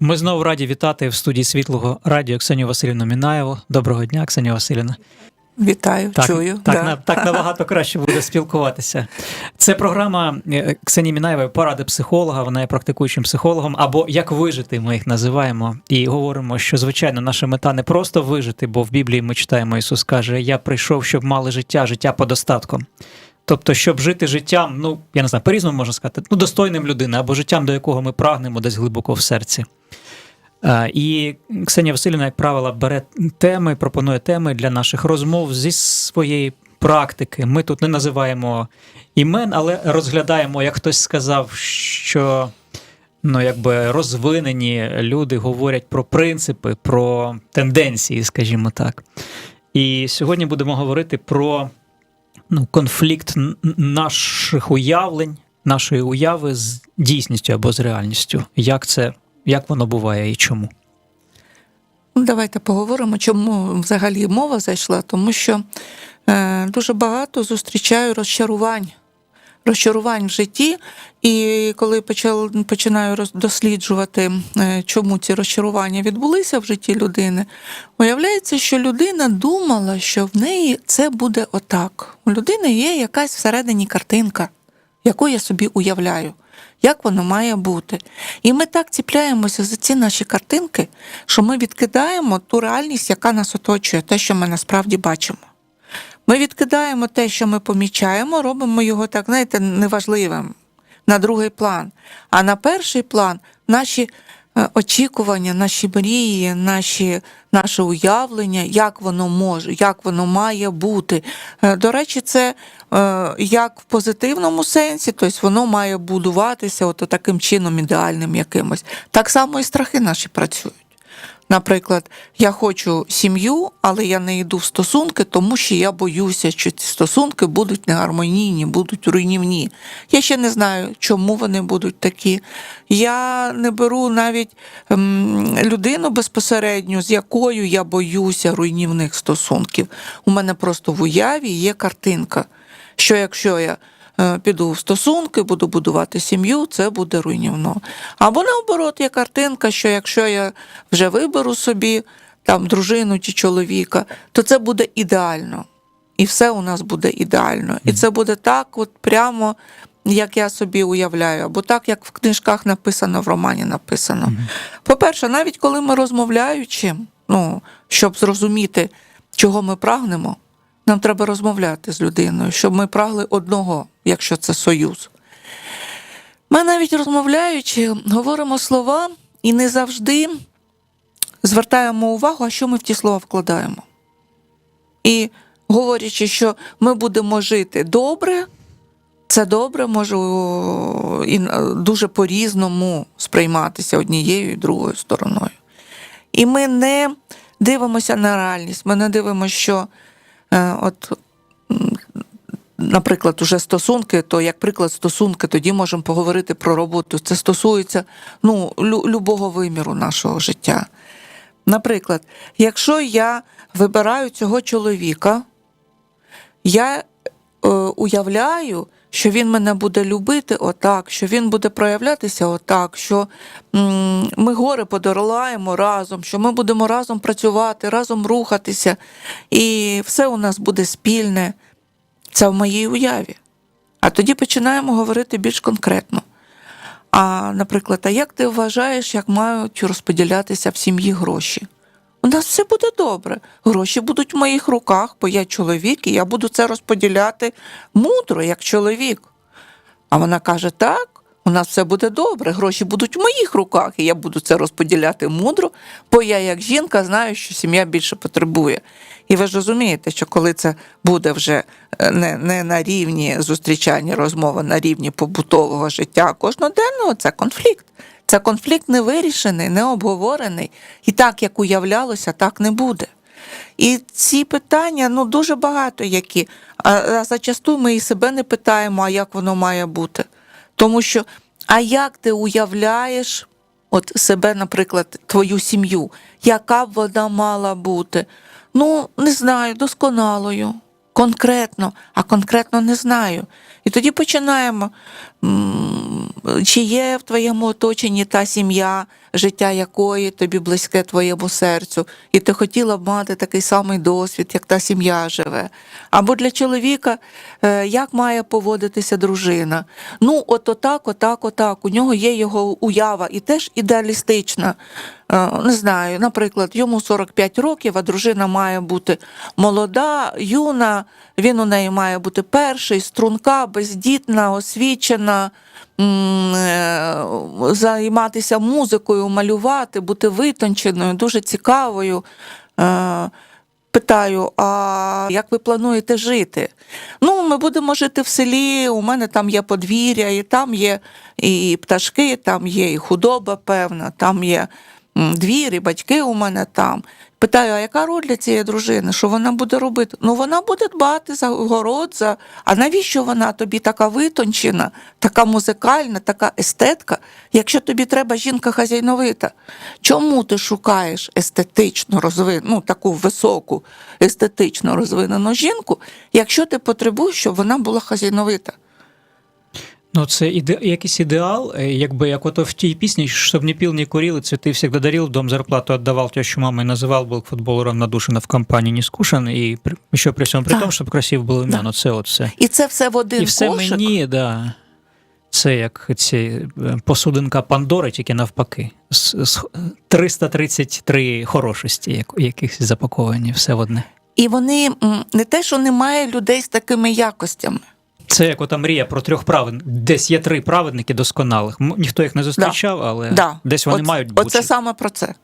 Ми знову раді вітати в студії світлого радіо Ксенію Васильівну Мінаєву. Доброго дня, Ксенія Васильівна. Вітаю, Так, чую. так, да. на, так набагато краще буде спілкуватися. Це програма е, Ксенії Мінаєвої поради психолога. Вона є практикуючим психологом, або як вижити, ми їх називаємо. І говоримо, що звичайно наша мета не просто вижити, бо в Біблії ми читаємо, Ісус каже: Я прийшов, щоб мали життя, життя по достатком. Тобто, щоб жити життям, ну я не знаю, по-різному можна сказати, ну достойним людини, або життям, до якого ми прагнемо десь глибоко в серці. Е, І Ксенія Васильівна, як правило, бере теми, пропонує теми для наших розмов зі своєї практики. Ми тут не називаємо імен, але розглядаємо, як хтось сказав, що ну, якби розвинені люди говорять про принципи, про тенденції, скажімо так. І сьогодні будемо говорити про ну, конфлікт наших уявлень, нашої уяви з дійсністю або з реальністю. Як це, як воно буває і чому? Ну, Давайте поговоримо, чому взагалі мова зайшла, тому що е, дуже багато зустрічаю розчарувань. Розчарувань в житті, і коли починаю досліджувати, е, чому ці розчарування відбулися в житті людини, виявляється, що людина думала, що в неї це буде отак. У людини є якась всередині картинка, яку я собі уявляю, як воно має бути. І ми так ціпляємося за ці наші картинки, що ми відкидаємо ту реальність, яка нас оточує, те, що ми насправді бачимо. Ми відкидаємо те, що ми помічаємо, робимо його так, знаєте, неважливим на другий план. А на перший план наші е, очікування, наші мрії, наші, наше уявлення, як воно може, як воно має бути. Е, До речі, це е, як в позитивному сенсі, тобто воно має будуватися от таким чином ідеальним якимось. Так само і страхи наші працюють. Наприклад, я хочу сім'ю, але я не йду в стосунки, тому що я боюся, що ці стосунки будуть негармонійні, будуть руйнівні. Я ще не знаю, чому вони будуть такі. Я не беру навіть ем, людину безпосередньо, з якою я боюся руйнівних стосунків. У мене просто в уяві є картинка, що якщо я піду в стосунки, буду будувати сім'ю, це буде руйнівно. Або наоборот, є картинка, що якщо я вже виберу собі там дружину чи чоловіка, то це буде ідеально. І все у нас буде ідеально. І це буде так, от прямо. Як я собі уявляю, або так, як в книжках написано, в романі написано. По-перше, навіть коли ми розмовляючи, ну, щоб зрозуміти, чого ми прагнемо, нам треба розмовляти з людиною, щоб ми прагли одного, якщо це союз. Ми навіть розмовляючи, говоримо слова і не завжди звертаємо увагу, а що ми в ті слова вкладаємо. І говорячи, що ми будемо жити добре, це добре може і е, дуже по-різному сприйматися однією і другою стороною. І ми не дивимося на реальність, ми не дивимося, що от. Наприклад, уже стосунки, то як приклад стосунки, тоді можемо поговорити про роботу. Це стосується ну, любого виміру нашого життя. Наприклад, якщо я вибираю цього чоловіка, я е, уявляю, що він мене буде любити отак, що він буде проявлятися отак, що м, ми гори подолаємо разом, що ми будемо разом працювати, разом рухатися, і все у нас буде спільне. Це в моїй уяві. А тоді починаємо говорити більш конкретно. А, наприклад, а як ти вважаєш, як мають розподілятися в сім'ї гроші? У нас все буде добре. Гроші будуть в моїх руках, бо я чоловік, і я буду це розподіляти мудро, як чоловік. А вона каже: так, у нас все буде добре, гроші будуть в моїх руках, і я буду це розподіляти мудро, бо я, як жінка, знаю, що сім'я більше потребує. І ви ж розумієте, що коли це буде вже е, не, не на рівні зустрічання розмови, на рівні побутового життя кожноденного, це конфлікт. Це конфлікт не вирішений, не обговорений. І так, як уявлялося, так не буде. І ці питання ну дуже багато які. А, зачасту ми і себе не питаємо, а як воно має бути. Тому що, а як ти уявляєш от себе, наприклад, твою сім'ю, яка б вона мала бути? Ну, не знаю, досконалою, конкретно, а конкретно не знаю. І тоді починаємо. Чи є в твоєму оточенні та сім'я, життя якої тобі близьке твоєму серцю, і ти хотіла б мати такий самий досвід, як та сім'я живе. Або для чоловіка, е, як має поводитися дружина. Ну, от отак, отак, отак. У нього є його уява і теж ідеалістична. Е, Не знаю, наприклад, йому 45 років, а дружина має бути молода, юна, він у неї має бути перший, струнка, бездітна, освічена, займатися музикою, малювати, бути витонченою, дуже цікавою. Е, Питаю, а як ви плануєте жити? Ну, ми будемо жити в селі, у мене там є подвір'я, і там є і пташки, там є і худоба певна, там є двір, і батьки у мене там. Питаю, а яка роль для цієї дружини? Що вона буде робити? Ну, вона буде дбати за город, за... а навіщо вона тобі така витончена, така музикальна, така естетка, якщо тобі треба жінка хазяйновита? Чому ти шукаєш естетично розвинену, ну, таку високу, естетично розвинену жінку, якщо ти потребуєш, щоб вона була хазяйновита? Ну, це іде, якийсь ідеал, е, якби як ото в тій пісні, щоб не пил, не курил, и цветы всегда дарил, дом зарплату отдавал, тещу мамы называл, был к футболу равнодушен, а в компании не скушен, і при, ще при всьому при Так. тому, щоб красив було ім'я, Да. ну це от все. І це все в один І все кошик. мені, да. Це як ці е, посудинка Пандори, тільки навпаки. З, з 333 хорошості, як, якихось запаковані, все в одне. І вони м, не те, що немає людей з такими якостями. Це як ота мрія про трьох праведників. Десь є три праведники досконалих. Ніхто їх не зустрічав, але Да. десь вони Оц- мають бути. Оце саме про це.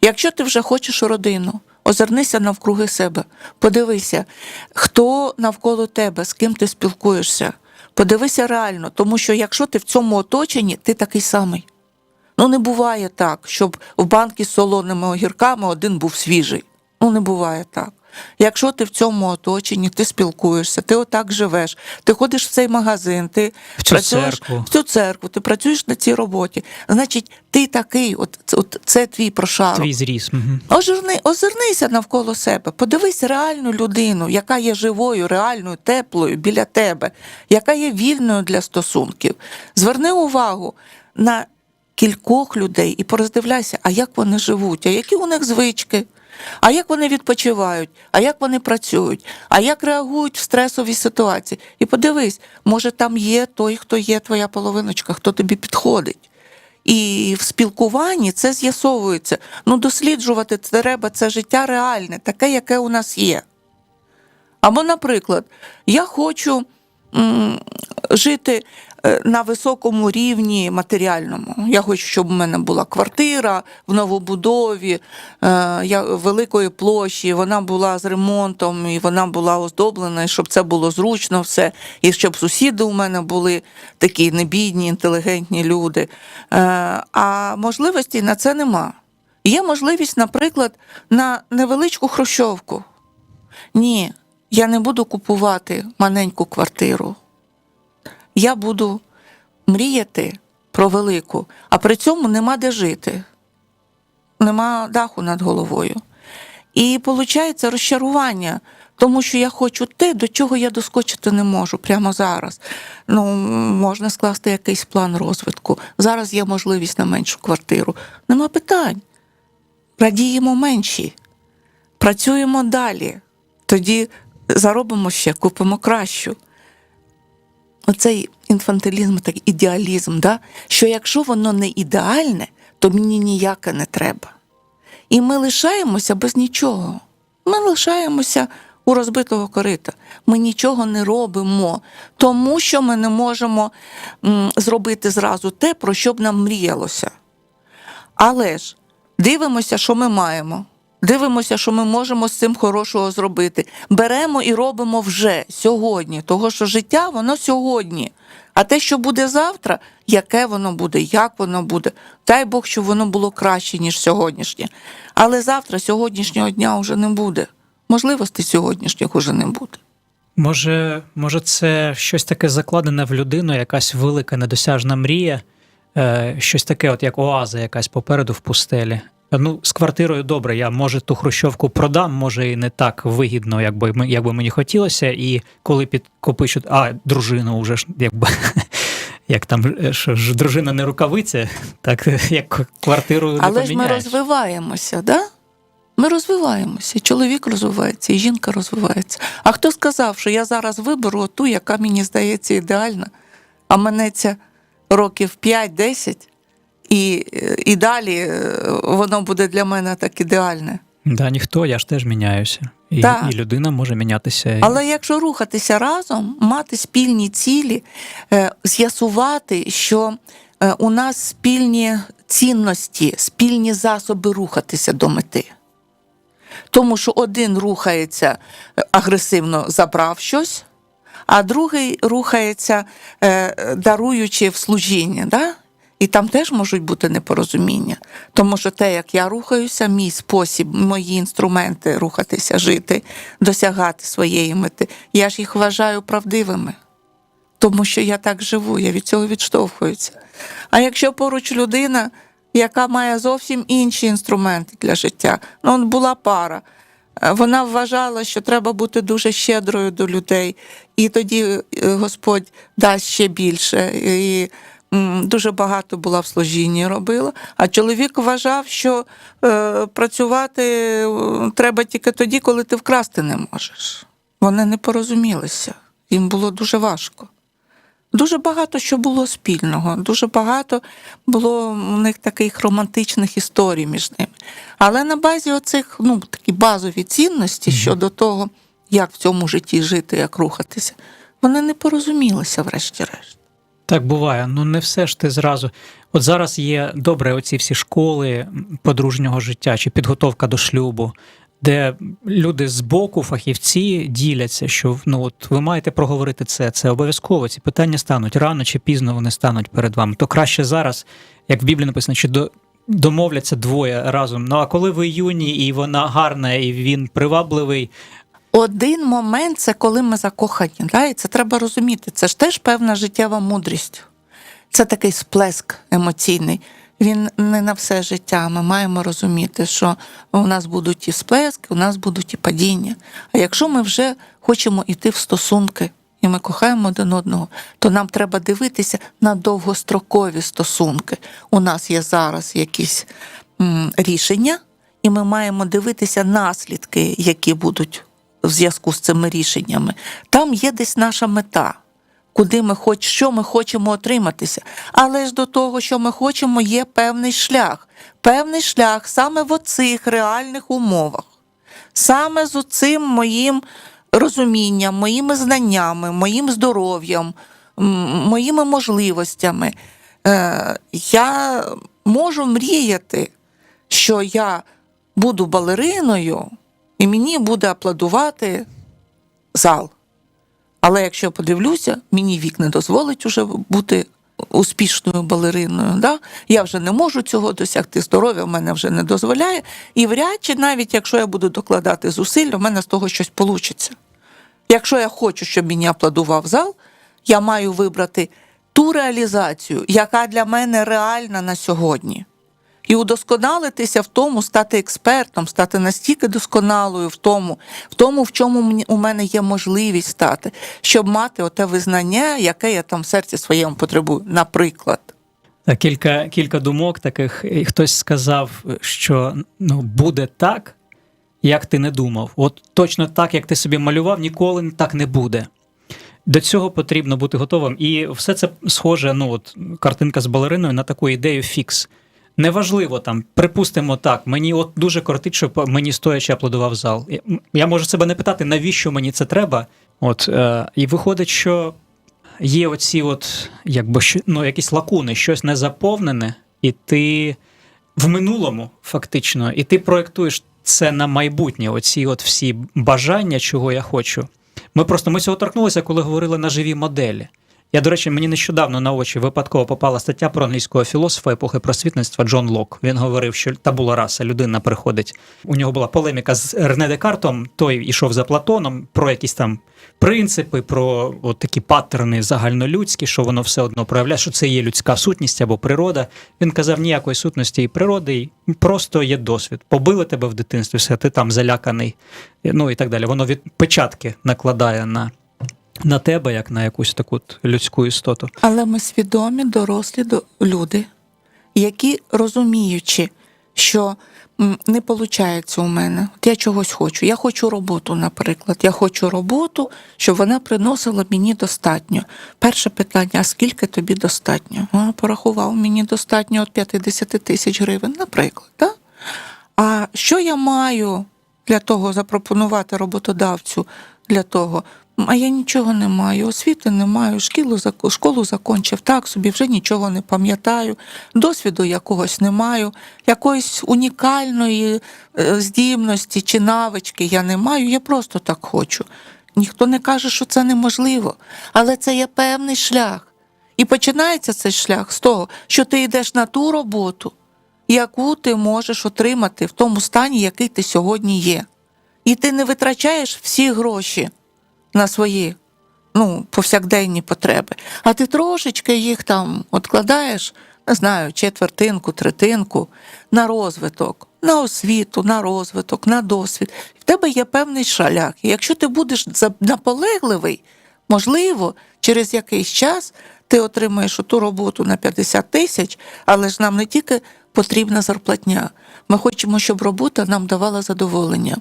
Якщо ти вже хочеш родину, озирнися навкруги себе, подивися, хто навколо тебе, з ким ти спілкуєшся. Подивися реально, тому що якщо ти в цьому оточенні, ти такий самий. Ну, не буває так, щоб в банки з солоними огірками один був свіжий. Ну, не буває так. Якщо ти в цьому оточенні, ти спілкуєшся, ти отак живеш, ти ходиш в цей магазин, ти В цю працюєш церкву. в цю церкву, ти працюєш на цій роботі. Значить, ти такий, от, от це твій прошарок. Твій зріс. Угу. Озирни, озирнися навколо себе, подивись реальну людину, яка є живою, реальною, теплою біля тебе, яка є вільною для стосунків. Зверни увагу на кількох людей і пороздивляйся, а як вони живуть, а які у них звички, а як вони відпочивають, а як вони працюють, а як реагують в стресовій ситуації. І подивись, може там є той, хто є твоя половиночка, хто тобі підходить. І в спілкуванні це з'ясовується. Ну, досліджувати треба це життя реальне, таке, яке у нас є. Або, наприклад, я хочу м, жити на високому рівні матеріальному. Я хочу, щоб у мене була квартира в новобудові, е, великої площі, вона була з ремонтом, і вона була оздоблена, і щоб це було зручно все, і щоб сусіди у мене були такі небідні, інтелігентні люди. Е, а можливості на це нема. Є можливість, наприклад, на невеличку хрущовку. Ні, я не буду купувати маленьку квартиру. Я буду мріяти про велику, а при цьому нема де жити, нема даху над головою. І виходить розчарування, тому що я хочу те, до чого я доскочити не можу прямо зараз. Ну, можна скласти якийсь план розвитку. Зараз є можливість на меншу квартиру. Нема питань. Радіємо менші, працюємо далі. Тоді заробимо ще, купимо кращу. Оцей інфантилізм, так ідеалізм, да? що якщо воно не ідеальне, то мені ніяке не треба. І ми лишаємося без нічого. Ми лишаємося у розбитого корита. Ми нічого не робимо, тому що ми не можемо зробити зразу те, про що б нам мріялося. Але ж дивимося, що ми маємо. Дивимося, що ми можемо з цим хорошого зробити. Беремо і робимо вже сьогодні, того що життя воно сьогодні. А те, що буде завтра, яке воно буде, як воно буде, дай Бог, щоб воно було краще, ніж сьогоднішнє. Але завтра, сьогоднішнього дня вже не буде. Можливостей сьогоднішніх уже не буде. Може, може, це щось таке закладене в людину, якась велика недосяжна мрія, е, щось таке, от як оаза якась попереду в пустелі. Ну, з квартирою добре, я може ту хрущовку продам, може і не так вигідно, як би, як би мені хотілося. І коли підкопичу, а дружину вже ж якби як там е, що ж дружина не рукавиця, так як квартиру не Але ж ми розвиваємося, да? Ми розвиваємося, чоловік розвивається, і жінка розвивається. А хто сказав, що я зараз виберу ту, яка мені здається ідеальна, а минеться років 5-10, і, і далі е, воно буде для мене так ідеальне. Да, ніхто, я ж теж міняюся. І, Так. і людина може мінятися. Але якщо рухатися разом, мати спільні цілі, е, з'ясувати, що е, у нас спільні цінності, спільні засоби рухатися до мети. Тому що один рухається агресивно забрав щось, а другий рухається, даруючи в служіння. Да? І там теж можуть бути непорозуміння. Тому що те, як я рухаюся, мій спосіб, мої інструменти рухатися, жити, досягати своєї мети, я ж їх вважаю правдивими. Тому що я так живу, я від цього відштовхуюся. А якщо поруч людина, яка має зовсім інші інструменти для життя, ну, от була пара. е, Вона вважала, що треба бути дуже щедрою до людей, і тоді е, Господь дасть ще більше. І дуже багато була в служінні робила. А чоловік вважав, що е, працювати е, треба тільки тоді, коли ти вкрасти не можеш. Вони не порозумілися. Їм було дуже важко. Дуже багато що було спільного, дуже багато було у них таких романтичних історій між ними. Але на базі оцих ну, такі базові цінності щодо того, як в цьому житті жити, як рухатися, вони не порозумілися, врешті-решт. Так буває. Ну не все ж ти зразу. От зараз є добре оці всі школи подружнього життя чи підготовка до шлюбу, де люди з боку, фахівці діляться, що ну от ви маєте проговорити це. Це обов'язково. Ці питання стануть рано чи пізно вони стануть перед вами. То краще зараз, як в Біблії написано, що до. Домовляться двоє разом. Ну а коли ви юні, і вона гарна, і він привабливий, Один момент це коли ми закохані. Да? І це треба розуміти. Це ж теж певна життєва мудрість. Це такий сплеск емоційний. Він не на все життя. Ми маємо розуміти, що у нас будуть і сплески, у нас будуть і падіння. А якщо ми вже хочемо йти в стосунки, і ми кохаємо один одного, то нам треба дивитися на довгострокові стосунки. У нас є зараз якісь рішення, і ми маємо дивитися наслідки, які будуть в зв'язку з цими рішеннями. Там є десь наша мета, куди ми хоч що ми хочемо отриматися. Але ж до того, що ми хочемо, є певний шлях. Певний шлях саме в оцих реальних умовах. Саме з оцим моїм розумінням, моїми знаннями, моїм здоров'ям, моїми можливостями. Е, я можу мріяти, що я буду балериною, і мені буде аплодувати зал. Але якщо я подивлюся, мені вік не дозволить уже бути успішною балериною. Да? Я вже не можу цього досягти, здоров'я в мене вже не дозволяє. І вряд чи навіть якщо я буду докладати зусиль, у мене з того щось вийде. Якщо я хочу, щоб мені аплодував зал, я маю вибрати ту реалізацію, яка для мене реальна на сьогодні. І удосконалитися в тому, стати експертом, стати настільки досконалою в тому, в тому, в чому у мене є можливість стати, щоб мати оте визнання, яке я там в серці своєму потребую. Наприклад, Кілька, кілька думок таких. І Хтось сказав, що ну, буде так, як ти не думав. От точно так, як ти собі малював, ніколи так не буде. До цього потрібно бути готовим. І все це схоже, ну от картинка з балериною на таку ідею фікс. Неважливо там, припустимо так, мені от дуже кортить, щоб мені стоячи аплодував зал. Я- можу себе не питати, навіщо мені це треба. От, е, і виходить, що є оці от, якби ну, якісь лакуни, щось не заповнене, і ти в минулому, фактично, і ти проєктуєш це на майбутнє, оці от всі бажання, чого я хочу. Ми просто ми цього торкнулися, коли говорили на живі моделі. Я, до речі, мені нещодавно на очі випадково попала стаття про англійського філософа епохи просвітництва Джон Лок. Він говорив, що табула раса, людина приходить. У нього була полеміка з Рене Декартом, той ішов за Платоном про якісь там принципи, про от такі паттерни загальнолюдські, що воно все одно проявляє, що це є людська сутність або природа. Він казав, ніякої сутності і природи, і просто є досвід. Побили тебе в дитинстві, все, ти там заляканий, ну і так далі. Воно від печатки накладає на на тебе, як на якусь таку людську істоту. Але ми свідомі, дорослі люди, які розуміючи, що не виходить у мене. От я чогось хочу. Я хочу роботу, наприклад. Я хочу роботу, щоб вона приносила мені достатньо. Перше питання: а скільки тобі достатньо? А, порахував мені достатньо від 50 тисяч гривень, наприклад. Да? А що я маю для того запропонувати роботодавцю для того? А я нічого не маю, освіти не маю, шкілу, школу закінчив так собі, вже нічого не пам'ятаю, досвіду якогось не маю, якоїсь унікальної е, здібності чи навички я не маю, я просто так хочу. Ніхто не каже, що це неможливо, але це є певний шлях. І починається цей шлях з того, що ти йдеш на ту роботу, яку ти можеш отримати в тому стані, який ти сьогодні є. І ти не витрачаєш всі гроші на свої ну, повсякденні потреби, а ти трошечки їх там откладаєш, не знаю, четвертинку, третинку на розвиток, на освіту, на розвиток, на досвід. В тебе є певний шлях. І якщо ти будеш наполегливий, можливо, через якийсь час ти отримаєш ту роботу на 50 тисяч, але ж нам не тільки потрібна зарплатня. Ми хочемо, щоб робота нам давала задоволення,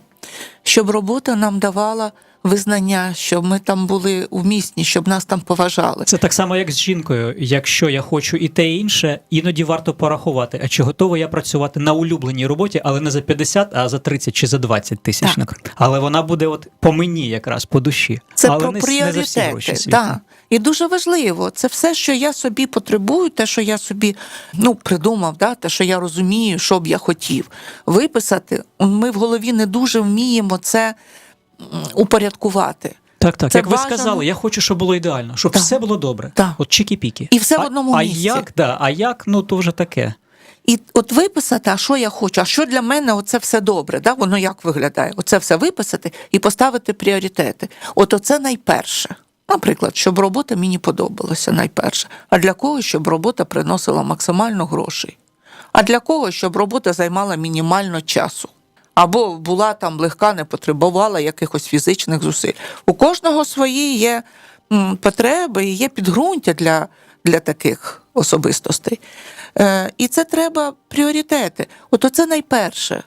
щоб робота нам давала визнання, щоб ми там були умісні, щоб нас там поважали. Це так само, як з жінкою. Якщо я хочу і те і інше, іноді варто порахувати, а чи готовий я працювати на улюбленій роботі, але не за 50, а за 30 чи за 20 тисяч, наприклад. Але вона буде от по мені якраз, по душі. Це але про не, с- не за всі гроші Да. І дуже важливо, це все, що я собі потребую, те, що я собі ну, придумав, да, те, що я розумію, що б я хотів виписати. Ми в голові не дуже вміємо це упорядкувати. Так, так. Це як ви сказали, я хочу, щоб було ідеально, щоб Так. все було добре. Так. От чікі-пікі. І все в одному а місці. як, да, а як, ну то вже таке. І от виписати, а що я хочу, а що для мене оце все добре, да? воно як виглядає? Оце все виписати і поставити пріоритети. От оце найперше. Наприклад, щоб робота мені подобалася найперше. А для когось, щоб робота приносила максимально грошей. А для когось, щоб робота займала мінімально часу. Або була там легка, не потребувала якихось фізичних зусиль. У кожного свої є потреби і є підґрунтя для, для таких особистостей. Е, і це треба пріоритети. От оце найперше.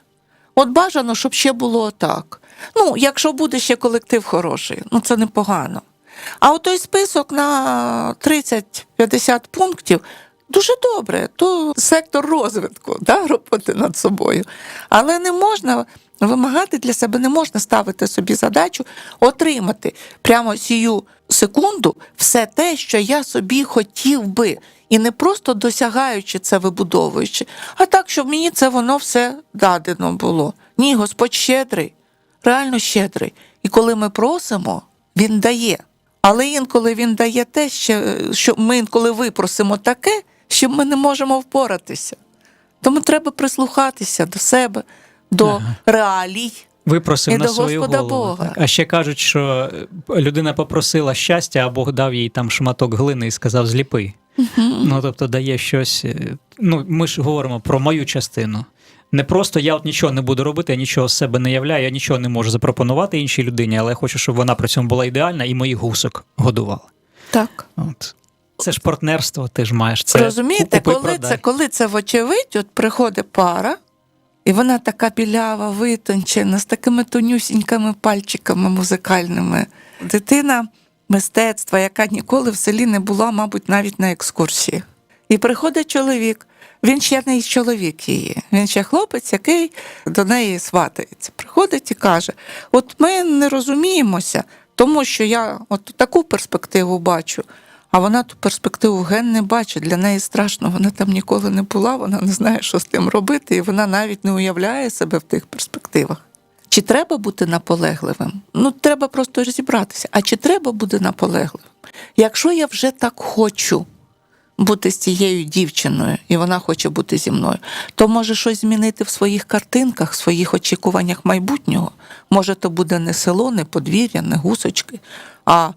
От бажано, щоб ще було так. Ну, якщо буде ще колектив хороший, ну це непогано. А от той список на 30-50 пунктів дуже добре, то сектор розвитку, да, роботи над собою. Але не можна вимагати для себе, не можна ставити собі задачу отримати прямо сію секунду все те, що я собі хотів би. І не просто досягаючи це, вибудовуючи, а так, щоб мені це воно все дадено було. Ні, Господь щедрий, реально щедрий. І коли ми просимо, Він дає. Але інколи він дає те, що ми інколи випросимо таке, що ми не можемо впоратися. Тому треба прислухатися до себе, до Ага. реалій. Випросив І на до свою Господа голову. Бога. А ще кажуть, що е, людина попросила щастя, а Бог дав їй там шматок глини і сказав зліпи. Ну, тобто дає щось. е, Ну, ми ж говоримо про мою частину. Не просто я от нічого не буду робити, я нічого з себе не являю, я нічого не можу запропонувати іншій людині, але я хочу, щоб вона при цьому була ідеальна і моїх гусок годувала. Так. От. Це ж партнерство, ти ж маєш це. Розумієте, купи, коли продай. це, коли це вочевидь, от приходить пара, і вона така білява, витончена, з такими тонюсінькими пальчиками музикальними. Дитина мистецтва, яка ніколи в селі не була, мабуть, навіть на екскурсії. І приходить чоловік. Він ще не чоловік її, він ще хлопець, який до неї сватається. Приходить і каже: От ми не розуміємося, тому що я от таку перспективу бачу, а вона ту перспективу ген не бачить. Для неї страшно, вона там ніколи не була, вона не знає, що з тим робити, і вона навіть не уявляє себе в тих перспективах. Чи треба бути наполегливим? Ну, треба просто розібратися. А чи треба бути наполегливим? Якщо я вже так хочу бути з цією дівчиною, і вона хоче бути зі мною, то може щось змінити в своїх картинках, в своїх очікуваннях майбутнього. Може, то буде не село, не подвір'я, не гусочки, а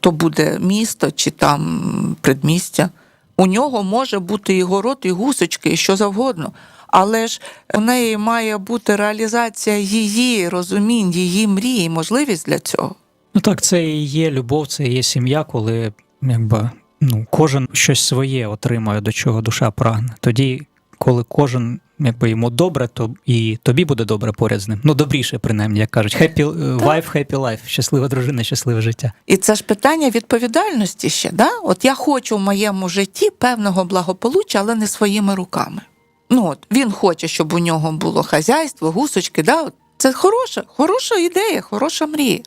то буде місто чи там предмістя. У нього може бути і город, і гусочки, і що завгодно. Але ж у неї має бути реалізація її розумінь, її мрії, можливість для цього. Ну так, це і є любов, це і є сім'я, коли якби, ну, кожен щось своє отримує, до чого душа прагне. Тоді, коли кожен якби, йому добре, то і тобі буде добре поряд з ним. Ну, добріше, принаймні, як кажуть. Happy е, wife, happy life. Щаслива дружина, щасливе життя. І це ж питання відповідальності ще. Да? От я хочу в моєму житті певного благополуччя, але не своїми руками. Ну от він хоче, щоб у нього було хазяйство, гусочки. Да? От Це хороша, хороша ідея, хороша мрія.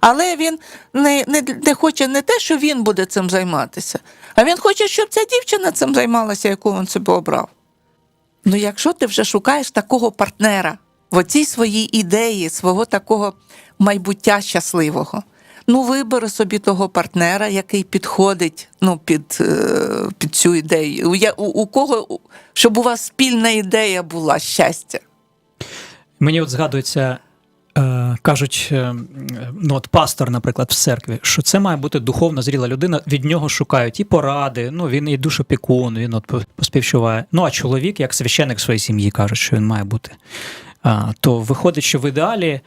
Але він не, не, не хоче не те, що він буде цим займатися, а він хоче, щоб ця дівчина цим займалася, яку він собі обрав. Ну, якщо ти вже шукаєш такого партнера в оцій своїй ідеї, свого такого майбуття щасливого, ну вибери собі того партнера, який підходить ну, під, е, під цю ідею. У, у, кого, щоб у вас спільна ідея була щастя. Мені от згадується, кажуть, е, ну от пастор, наприклад, в церкві, що це має бути духовно зріла людина, від нього шукають і поради, ну він і душопікун, він от поспівчуває. Ну а чоловік, як священик своєї сім'ї, кажуть, що він має бути. А, то виходить, що в ідеалі.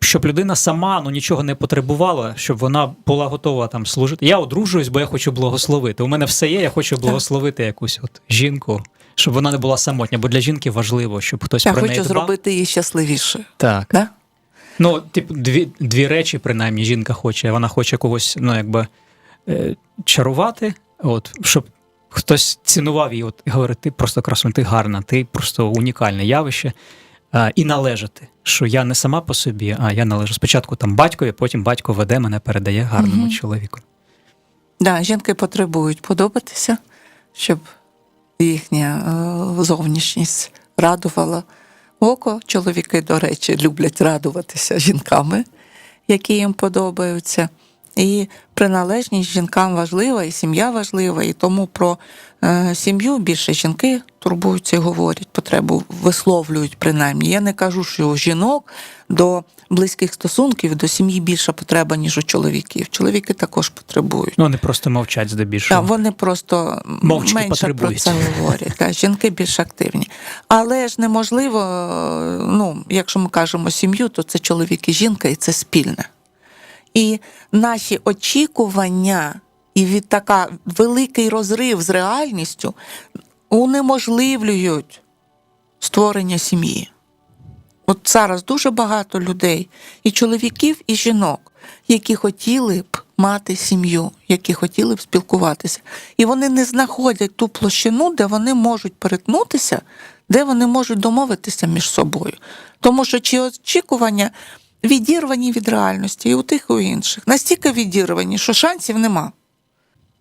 Щоб людина сама ну нічого не потребувала, щоб вона була готова там служити. Я одружуюсь, бо я хочу благословити. У мене все є, я хочу благословити якусь от жінку, щоб вона не була самотня, бо для жінки важливо, щоб хтось Я про хочу неї дбав. зробити її щасливішою. Так. Да? Ну, типу, дві, дві речі, принаймні, жінка хоче. Вона хоче когось, ну, якби е, чарувати, от, щоб хтось цінував її, от, і говорить, ти просто красуня, ти гарна, ти просто унікальне явище. А, і належати, що я не сама по собі, а я належу спочатку там батькові, потім батько веде мене, передає гарному Мгм. чоловіку. Да, жінки потребують подобатися, щоб їхня е, зовнішність радувала око. Чоловіки, до речі, люблять радуватися жінками, які їм подобаються. І приналежність жінкам важлива, і сім'я важлива, і тому про е, сім'ю більше жінки турбуються і говорять, потребу висловлюють принаймні. Я не кажу, що жінок до близьких стосунків, до сім'ї більша потреба, ніж у чоловіків. Чоловіки також потребують. Ну, вони просто мовчать здебільшого. Так, вони просто Мовчки менше потребують. про це говорять. Так, жінки більш активні. Але ж неможливо, ну, якщо ми кажемо сім'ю, то це чоловік і жінка, і це спільне. І наші очікування, і від така великий розрив з реальністю унеможливлюють створення сім'ї. От зараз дуже багато людей, і чоловіків, і жінок, які хотіли б мати сім'ю, які хотіли б спілкуватися. І вони не знаходять ту площину, де вони можуть перетнутися, де вони можуть домовитися між собою. Тому що чи очікування відірвані від реальності і у тих, і у інших. Настільки відірвані, що шансів нема.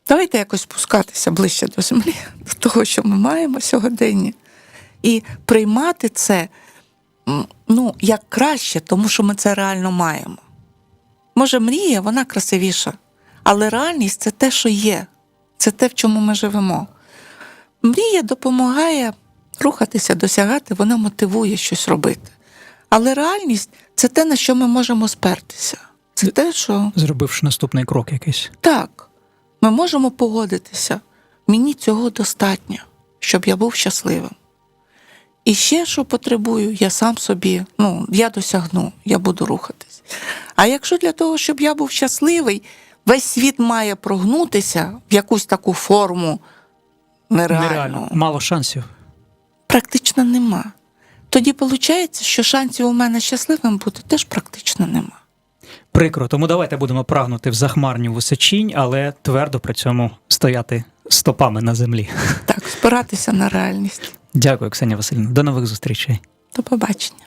Давайте якось спускатися ближче до землі, до того, що ми маємо сьогодення, і приймати це ну, як краще, тому що ми це реально маємо. Може, мрія, вона красивіша, але реальність це те, що є, це те, в чому ми живемо. Мрія допомагає рухатися, досягати, вона мотивує щось робити. Але реальність це те, на що ми можемо спертися. Це те, що Зробивши наступний крок якийсь. так, ми можемо погодитися. Мені цього достатньо, щоб я був щасливим. І ще, що потребую, я сам собі, ну, я досягну, я буду рухатись. А якщо для того, щоб я був щасливий, весь світ має прогнутися в якусь таку форму нереальну, Нереально. Мало шансів. практично нема. Тоді виходить, що шансів у мене щасливим бути теж практично нема. Прикро, тому давайте будемо прагнути в захмарню височінь, але твердо при цьому стояти стопами на землі. Так, спиратися на реальність. Дякую, Ксенія Васильівна. До нових зустрічей. До побачення.